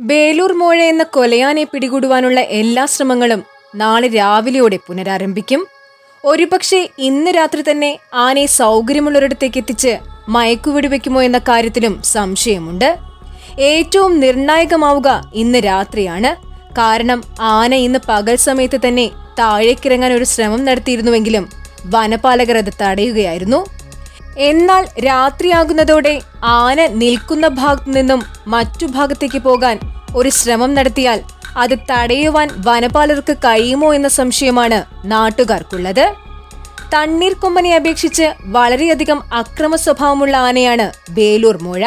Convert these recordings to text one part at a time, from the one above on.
ബേലൂർ മോഴ എന്ന കൊലയാനെ പിടികൂടുവാനുള്ള എല്ലാ ശ്രമങ്ങളും നാളെ രാവിലെയോടെ പുനരാരംഭിക്കും. ഒരുപക്ഷെ ഇന്ന് രാത്രി തന്നെ ആനയെ സൗകര്യമുള്ളൊരിടത്തേക്ക് എത്തിച്ച് മയക്കുവെടിവെക്കുമോ എന്ന കാര്യത്തിലും സംശയമുണ്ട്. ഏറ്റവും നിർണായകമാവുക ഇന്ന് രാത്രിയാണ്. കാരണം ആന ഇന്ന് പകൽ സമയത്ത് തന്നെ താഴേക്കിറങ്ങാൻ ഒരു ശ്രമം നടത്തിയിരുന്നുവെങ്കിലും വനപാലകർ അത് തടയുകയായിരുന്നു. എന്നാൽ രാത്രിയാകുന്നതോടെ ആന നിൽക്കുന്ന ഭാഗത്തു നിന്നും മറ്റു ഭാഗത്തേക്ക് പോകാൻ ഒരു ശ്രമം നടത്തിയാൽ അത് തടയുവാൻ വനപാലർക്ക് കഴിയുമോ എന്ന സംശയമാണ് നാട്ടുകാർക്കുള്ളത്. തണ്ണീർക്കൊമ്പനെ അപേക്ഷിച്ച് വളരെയധികം അക്രമ സ്വഭാവമുള്ള ആനയാണ് ബേലൂർ മുഴ.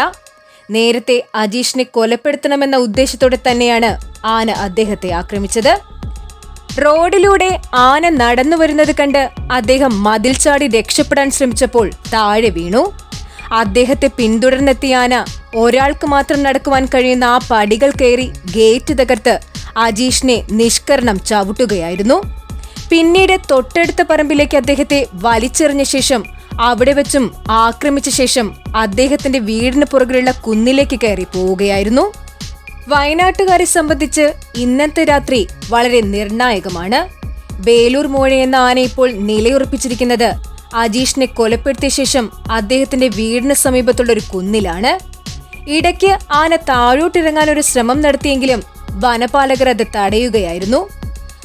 നേരത്തെ അജീഷിനെ കൊലപ്പെടുത്തണമെന്ന ഉദ്ദേശത്തോടെ തന്നെയാണ് ആന അദ്ദേഹത്തെ ആക്രമിച്ചത്. റോഡിലൂടെ ആന നടന്നു വരുന്നത് കണ്ട് അദ്ദേഹം മതിൽ ചാടി രക്ഷപ്പെടാൻ ശ്രമിച്ചപ്പോൾ താഴെ വീണു. അദ്ദേഹത്തെ പിന്തുടർന്നെത്തിയ ആന ഒരാൾക്ക് മാത്രം നടക്കുവാൻ കഴിയുന്ന ആ പടികൾ കയറി ഗേറ്റ് തകർത്ത് അജീഷിനെ നിഷ്കരണം ചവിട്ടുകയായിരുന്നു. പിന്നീട് തൊട്ടടുത്ത പറമ്പിലേക്ക് അദ്ദേഹത്തെ വലിച്ചെറിഞ്ഞ ശേഷം അവിടെ വെച്ചും ആക്രമിച്ച ശേഷം അദ്ദേഹത്തിന്റെ വീടിന് പുറകിലുള്ള കുന്നിലേക്ക് കയറി പോവുകയായിരുന്നു. വയനാട്ടുകാരെ സംബന്ധിച്ച് ഇന്നത്തെ രാത്രി വളരെ നിർണായകമാണ്. ബേലൂർ മോഴ എന്ന ആന ഇപ്പോൾ നിലയുറപ്പിച്ചിരിക്കുന്നത്. അജീഷിനെ കൊലപ്പെടുത്തിയ ശേഷം അദ്ദേഹത്തിന്റെ വീടിന് സമീപത്തുള്ള ഒരു കുന്നിലാണ്. ഇടയ്ക്ക് ആന താഴോട്ടിറങ്ങാൻ ഒരു ശ്രമം നടത്തിയെങ്കിലും വനപാലകർ അത് തടയുകയായിരുന്നു.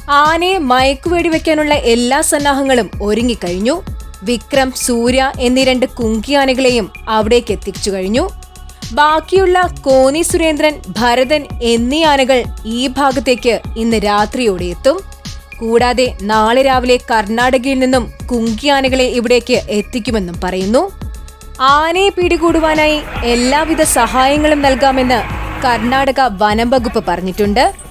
ആനയെ മയക്കുവേടി വയ്ക്കാനുള്ള എല്ലാ സന്നാഹങ്ങളും ഒരുങ്ങിക്കഴിഞ്ഞു. വിക്രം സൂര്യ എന്നീ രണ്ട് കുങ്കിയാനകളെയും അവിടേക്ക് എത്തിച്ചു കഴിഞ്ഞു. ബാക്കിയുള്ള കോന്നി സുരേന്ദ്രൻ ഭരതൻ എന്നീ ആനകൾ ഈ ഭാഗത്തേക്ക് ഇന്ന് രാത്രിയോടെ എത്തും. കൂടാതെ നാളെ രാവിലെ കർണാടകയിൽ നിന്നും കുങ്കി ആനകളെ ഇവിടേക്ക് എത്തിക്കുമെന്നും പറയുന്നു. ആനയെ പിടികൂടുവാനായി എല്ലാവിധ സഹായങ്ങളും നൽകാമെന്ന് കർണാടക വനം വകുപ്പ് പറഞ്ഞിട്ടുണ്ട്.